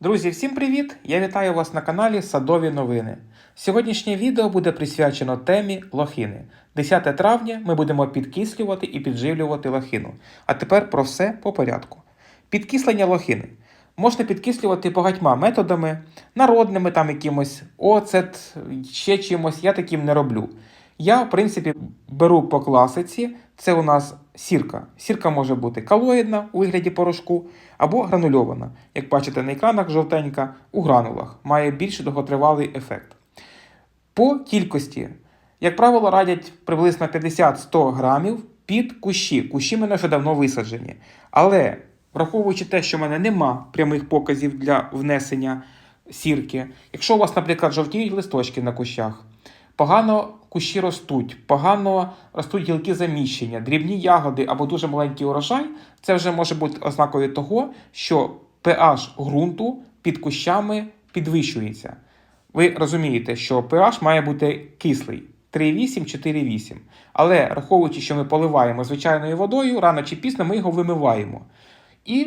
Друзі, всім привіт! Я вітаю вас на каналі Садові новини. Сьогоднішнє відео буде присвячено темі лохини. 10 травня ми будемо підкислювати і підживлювати лохину. А тепер про все по порядку. Підкислення лохини. Можна підкислювати багатьма методами, народними там якимось оцет, ще чимось, я таким не роблю. Я, в принципі, беру по класиці. Це у нас сірка. Сірка може бути калоїдна у вигляді порошку або гранульована. Як бачите на екранах жовтенька, у гранулах має більш довготривалий ефект. По кількості, як правило, радять приблизно 50-100 грамів під кущі. Кущі мене вже давно висаджені. Але враховуючи те, що в мене нема прямих показів для внесення сірки, якщо у вас, наприклад, жовтіють листочки на кущах, погано кущі ростуть, погано ростуть гілки заміщення, дрібні ягоди або дуже маленький урожай, це вже може бути ознакою того, що pH ґрунту під кущами підвищується. Ви розумієте, що pH має бути кислий 3,8-4,8. Але враховуючи, що ми поливаємо звичайною водою, рано чи пізно ми його вимиваємо. І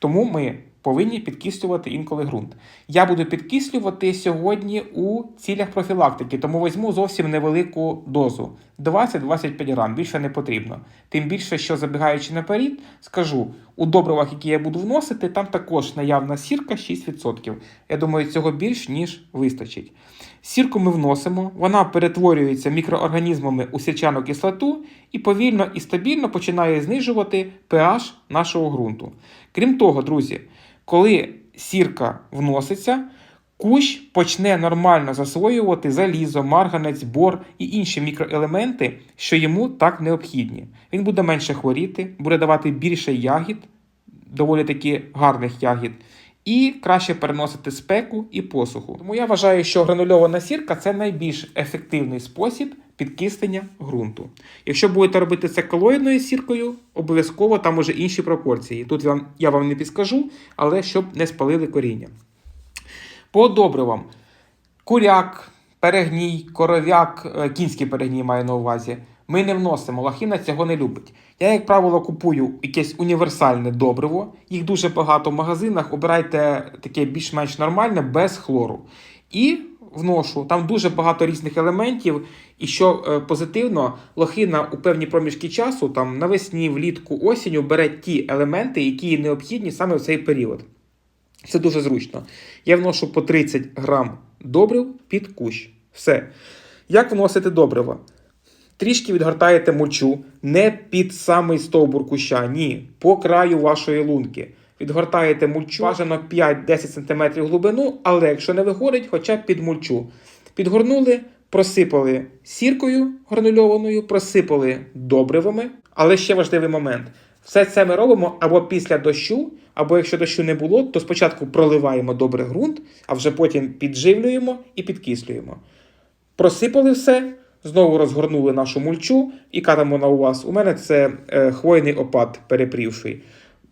тому ми повинні підкислювати інколи ґрунт. Я буду підкислювати сьогодні у цілях профілактики, тому візьму зовсім невелику дозу 20-25 грам, більше не потрібно. Тим більше, що забігаючи наперед, скажу, у добривах, які я буду вносити, там також наявна сірка 6%. Я думаю, цього більш ніж вистачить. Сірку ми вносимо, вона перетворюється мікроорганізмами у сірчану кислоту і повільно і стабільно починає знижувати pH нашого ґрунту. Крім того, друзі, коли сірка вноситься, кущ почне нормально засвоювати залізо, марганець, бор і інші мікроелементи, що йому так необхідні. Він буде менше хворіти, буде давати більше ягід, доволі таки гарних ягід, і краще переносити спеку і посуху. Тому я вважаю, що гранульована сірка це найбільш ефективний спосіб підкислення ґрунту. Якщо будете робити це колоїдною сіркою, обов'язково там уже інші пропорції. Тут я вам не підскажу, але щоб не спалили коріння. По добривам. Куряк, перегній, коров'як, е, кінський перегній маю на увазі. Ми не вносимо, лахіна цього не любить. Я, як правило, купую якесь універсальне добриво. Їх дуже багато в магазинах. Обирайте таке більш-менш нормальне, без хлору. І вношу. Там дуже багато різних елементів. І що е, позитивно, лохина у певні проміжки часу, там навесні, влітку, осінню, бере ті елементи, які їй необхідні саме в цей період. Це дуже зручно. Я вношу по 30 грам добрив під кущ. Все. Як вносити добрива? Трішки відгортаєте мульчу не під самий стовбур куща, ні, по краю вашої лунки. Відгортаєте мульчу, бажано 5-10 см глибину, але якщо не виходить, хоча б під мульчу. Підгорнули, просипали сіркою гранульованою, просипали добривами. Але ще важливий момент. Все це ми робимо або після дощу, або якщо дощу не було, то спочатку проливаємо добре ґрунт, а вже потім підживлюємо і підкислюємо. Просипали все, знову розгорнули нашу мульчу і катимо на у вас. У мене це е, хвойний опад перепрівший.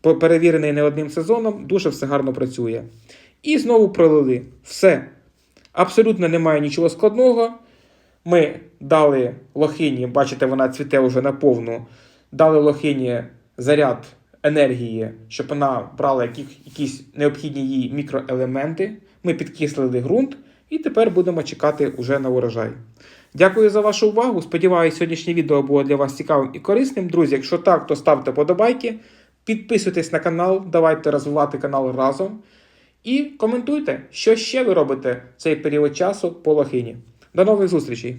Перевірений не одним сезоном, дуже все гарно працює. І знову пролили. Все. Абсолютно немає нічого складного. Ми дали лохині, бачите, вона цвіте вже наповну. Дали лохині заряд енергії, щоб вона брала якісь необхідні їй мікроелементи. Ми підкислили ґрунт і тепер будемо чекати уже на урожай. Дякую за вашу увагу. Сподіваюся, сьогоднішнє відео було для вас цікавим і корисним. Друзі, якщо так, то ставте подобайки, підписуйтесь на канал, давайте розвивати канал разом. І коментуйте, що ще ви робите в цей період часу по лохині. До нових зустрічей!